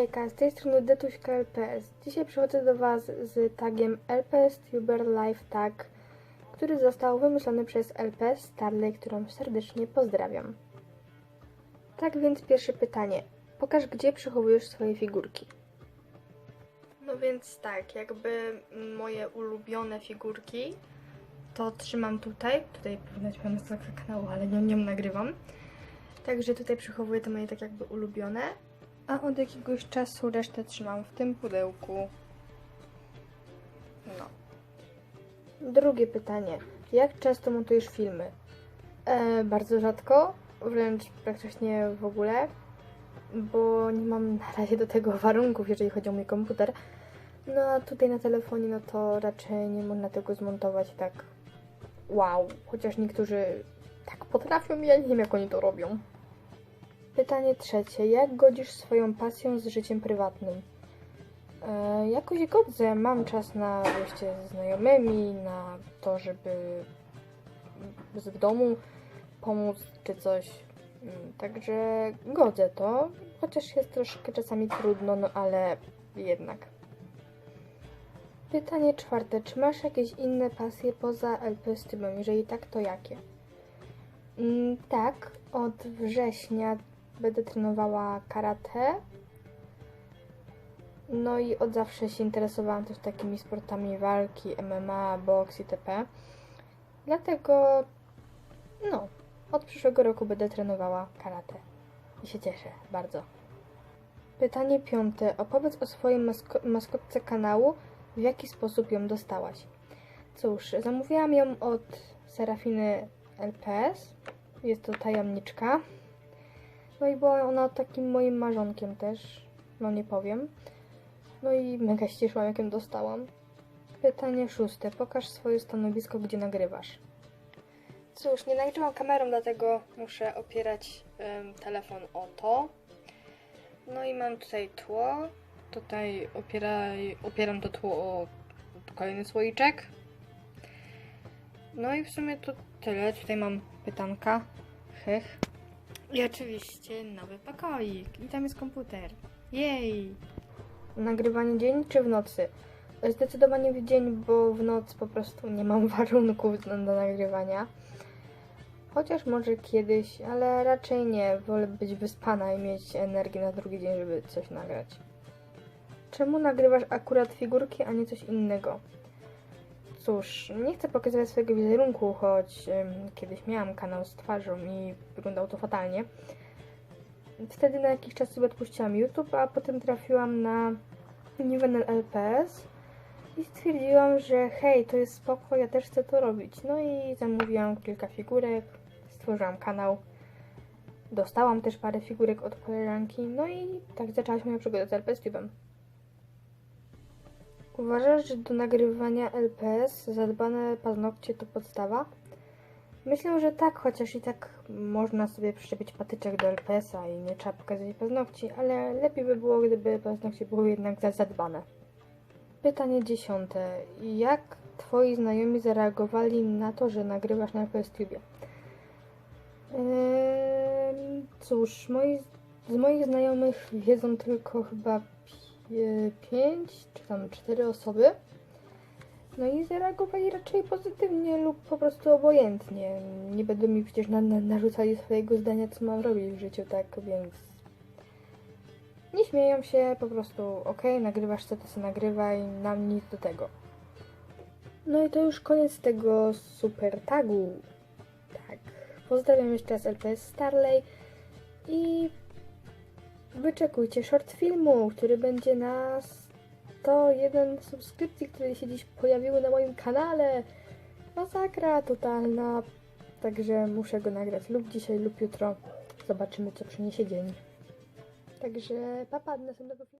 Hejka, z tej strony Detuśka LPS. Dzisiaj przychodzę do Was z tagiem LPS Tuber Live Tag, który został wymyślony przez LPS Starley, którą serdecznie pozdrawiam. Tak więc pierwsze pytanie. Pokaż, gdzie przechowujesz swoje figurki. No więc tak, jakby moje ulubione figurki to trzymam tutaj. Tutaj powinna pełna strona kanału, ale nie, nie nagrywam. Także tutaj przechowuję te moje tak jakby ulubione. A od jakiegoś czasu resztę trzymam w tym pudełku. No. Drugie pytanie. Jak często montujesz filmy? E, bardzo rzadko, wręcz praktycznie w ogóle, bo nie mam na razie do tego warunków, jeżeli chodzi o mój komputer. No a tutaj na telefonie, no to raczej nie można tego zmontować tak wow. Chociaż niektórzy tak potrafią, ja nie wiem jak oni to robią. Pytanie trzecie. Jak godzisz swoją pasją z życiem prywatnym? E, jakoś godzę. Mam czas na wyjście ze znajomymi, na to, żeby w domu pomóc czy coś. Mm, Także godzę to, chociaż jest troszkę czasami trudno, no ale jednak. Pytanie czwarte. Czy masz jakieś inne pasje poza LP? Jeżeli tak, to jakie? Mm, tak, od września będę trenowała karate. No i od zawsze się interesowałam też takimi sportami walki, MMA, boks itp. Dlatego, no, od przyszłego roku będę trenowała karate. I się cieszę bardzo. Pytanie piąte. Opowiedz o swojej masko- maskotce kanału. W jaki sposób ją dostałaś? Cóż, zamówiłam ją od Serafiny LPS. Jest to tajemniczka. No i była ona takim moim marzonkiem też. No nie powiem. No i mega się cieszyłam, jak ją dostałam. Pytanie szóste. Pokaż swoje stanowisko, gdzie nagrywasz. Cóż, nie nagrywam kamerą, dlatego muszę opierać em, telefon o to. No i mam tutaj tło. Tutaj opieraj, opieram to tło o kolejny słoiczek. No i w sumie to tyle. Tutaj mam pytanka. Hech. I oczywiście nowy pokoik. I tam jest komputer. Jej! Nagrywanie dzień czy w nocy? Zdecydowanie w dzień, bo w noc po prostu nie mam warunków do, do nagrywania. Chociaż może kiedyś, ale raczej nie. Wolę być wyspana i mieć energię na drugi dzień, żeby coś nagrać. Czemu nagrywasz akurat figurki, a nie coś innego? Cóż, nie chcę pokazywać swojego wizerunku, choć kiedyś miałam kanał z twarzą i wyglądało to fatalnie. Wtedy na jakiś czas sobie odpuściłam YouTube, a potem trafiłam na Nivenel LPS i stwierdziłam, że hej, to jest spoko, ja też chcę to robić. No i zamówiłam kilka figurek, stworzyłam kanał. Dostałam też parę figurek od koleżanki, no i tak zaczęłaś moja przygoda z LPS Tube'em. Uważasz, że do nagrywania LPS zadbane paznokcie to podstawa? Myślę, że tak, chociaż i tak można sobie przyczepić patyczek do LPS-a i nie trzeba pokazać paznokci, ale lepiej by było, gdyby paznokcie były jednak za- zadbane. Pytanie dziesiąte. Jak twoi znajomi zareagowali na to, że nagrywasz na LPS Tube? Eee, cóż, moi, z moich znajomych wiedzą tylko chyba pie- pięć czy tam cztery osoby. No i zareagowali raczej pozytywnie lub po prostu obojętnie. Nie będą mi przecież na, na, narzucali swojego zdania, co mam robić w życiu, tak więc. Nie śmieją się, po prostu okej, nagrywasz co to sobie nagrywaj, nam nic do tego. No i to już koniec tego super tagu. Tak. Pozdrawiam jeszcze raz LPS Starley i wyczekujcie short filmu, który będzie na 101 subskrypcji, które się dziś pojawiły na moim kanale. Masakra totalna. Także muszę go nagrać lub dzisiaj, lub jutro. Zobaczymy, co przyniesie dzień. Także papa, do następnego filmu.